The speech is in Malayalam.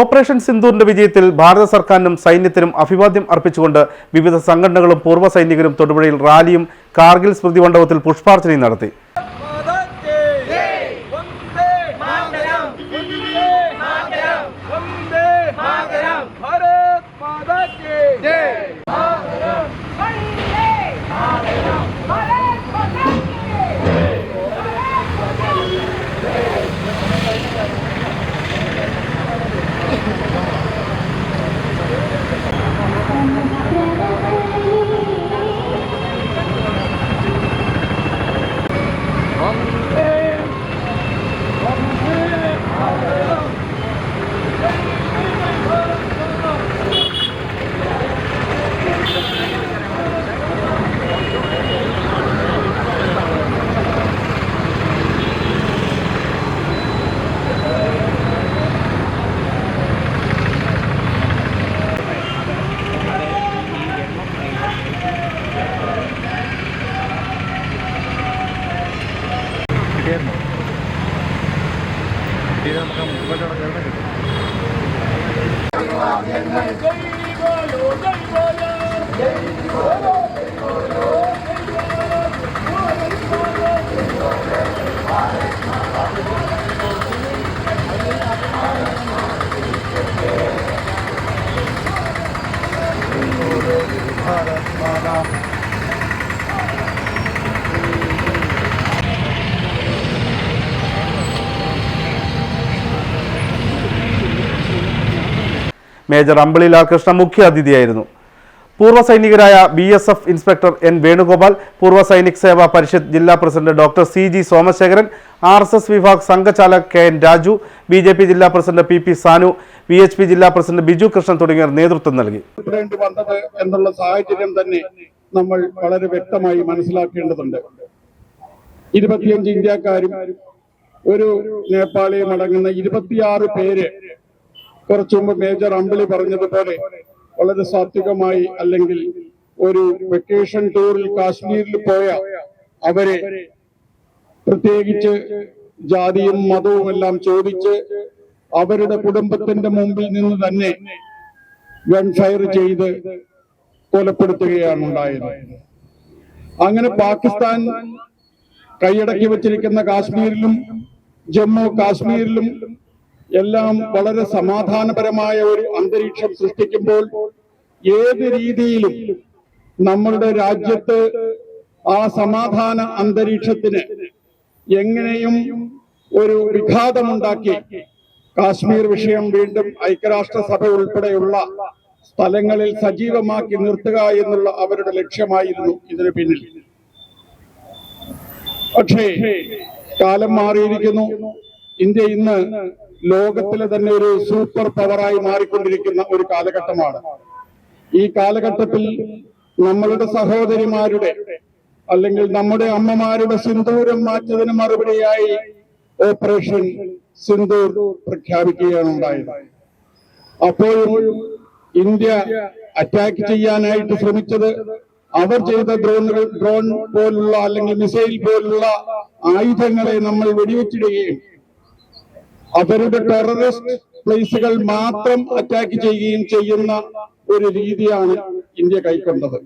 ഓപ്പറേഷൻ സിന്ധൂറിന്റെ വിജയത്തിൽ ഭാരത സർക്കാരിനും സൈന്യത്തിനും അഭിവാദ്യം അർപ്പിച്ചുകൊണ്ട് വിവിധ സംഘടനകളും പൂർവ സൈനികരും തൊടുപുഴയിൽ റാലിയും കാർഗിൽ സ്മൃതി മണ്ഡപത്തിൽ പുഷ്പാർച്ചനയും നടത്തി. ചേർന്നു ഇത് നമുക്ക് മുമ്പോട്ടുള്ള ചേർന്ന് കിട്ടും Thank you. Major Ambili Lalkrishna മുഖ്യ അതിഥിയായിരുന്നു. പൂർവ സൈനികരായ B S F inspector N Venugopal Poorva Sainik Seva Parishad ജില്ലാ president doctor C G Somasekharan R S S വിഭാഗ് സംഘചാലക് K N Raju B J P ജില്ലാ president P P Sanu V H P ജില്ലാ പ്രസിഡന്റ് ബിജു കൃഷ്ണൻ തുടങ്ങിയവർ നേതൃത്വം നൽകി. എന്നുള്ള സാഹചര്യം തന്നെ നമ്മൾ വളരെ വ്യക്തമായി മനസ്സിലാക്കേണ്ടതുണ്ട്. ഇരുപത്തിയഞ്ച് ഇന്ത്യക്കാരും ഒരു നേപ്പാളിയും അടങ്ങുന്ന ഇരുപത്തിയാറ് പേര് കുറച്ചു മുമ്പ് മേജർ അമ്പിളി പറഞ്ഞതുപോലെ വളരെ സാത്വികമായി അല്ലെങ്കിൽ ഒരു വെക്കേഷൻ ടൂറിൽ കാശ്മീരിൽ പോയ അവരെ പ്രത്യേകിച്ച് ജാതിയും മതവും എല്ലാം ചോദിച്ച് അവരുടെ കുടുംബത്തിന്റെ മുമ്പിൽ നിന്ന് തന്നെ ഗൺഫയർ ചെയ്ത് കൊലപ്പെടുത്തുകയാണ് ഉണ്ടായത് അങ്ങനെ പാകിസ്ഥാൻ കൈയടക്കി വച്ചിരിക്കുന്ന കാശ്മീരിലും ജമ്മു കാശ്മീരിലും എല്ലാം വളരെ സമാധാനപരമായ ഒരു അന്തരീക്ഷം സൃഷ്ടിക്കുമ്പോൾ ഏത് രീതിയിലും നമ്മളുടെ രാജ്യത്ത് ആ സമാധാന അന്തരീക്ഷത്തിന് എങ്ങനെയും ഒരു വിഘാതമുണ്ടാക്കി കാശ്മീർ വിഷയം വീണ്ടും ഐക്യരാഷ്ട്രസഭ ഉൾപ്പെടെയുള്ള സ്ഥലങ്ങളിൽ സജീവമാക്കി നിർത്തുക എന്നുള്ള അവരുടെ ലക്ഷ്യമായിരുന്നു ഇതിന് പിന്നിൽ. പക്ഷേ കാലം മാറിയിരിക്കുന്നു. ഇന്ത്യ ഇന്ന് ലോകത്തിലെ തന്നെ ഒരു സൂപ്പർ പവറായി മാറിക്കൊണ്ടിരിക്കുന്ന ഒരു കാലഘട്ടമാണ്. ഈ കാലഘട്ടത്തിൽ നമ്മളുടെ സഹോദരിമാരുടെ അല്ലെങ്കിൽ നമ്മുടെ അമ്മമാരുടെ സിന്ദൂരം മാറ്റതിന് മറുപടിയായി ഓപ്പറേഷൻ സിന്ദൂർ പ്രഖ്യാപിക്കുകയാണ് ഉണ്ടായത്. അപ്പോഴും ഇന്ത്യ അറ്റാക്ക് ചെയ്യാനായിട്ട് ശ്രമിച്ചത് അവർ ചെയ്ത ഡ്രോണുകൾ ഡ്രോൺ പോലുള്ള അല്ലെങ്കിൽ മിസൈൽ പോലുള്ള ആയുധങ്ങളെ നമ്മൾ വെടിവെച്ചിടുകയും അവരുടെ ടെററിസ്റ്റ് പ്ലേസുകൾ മാത്രം അറ്റാക്ക് ചെയ്യുകയും ചെയ്യുന്ന ഒരു രീതിയാണ് ഇന്ത്യ കൈക്കൊണ്ടത്.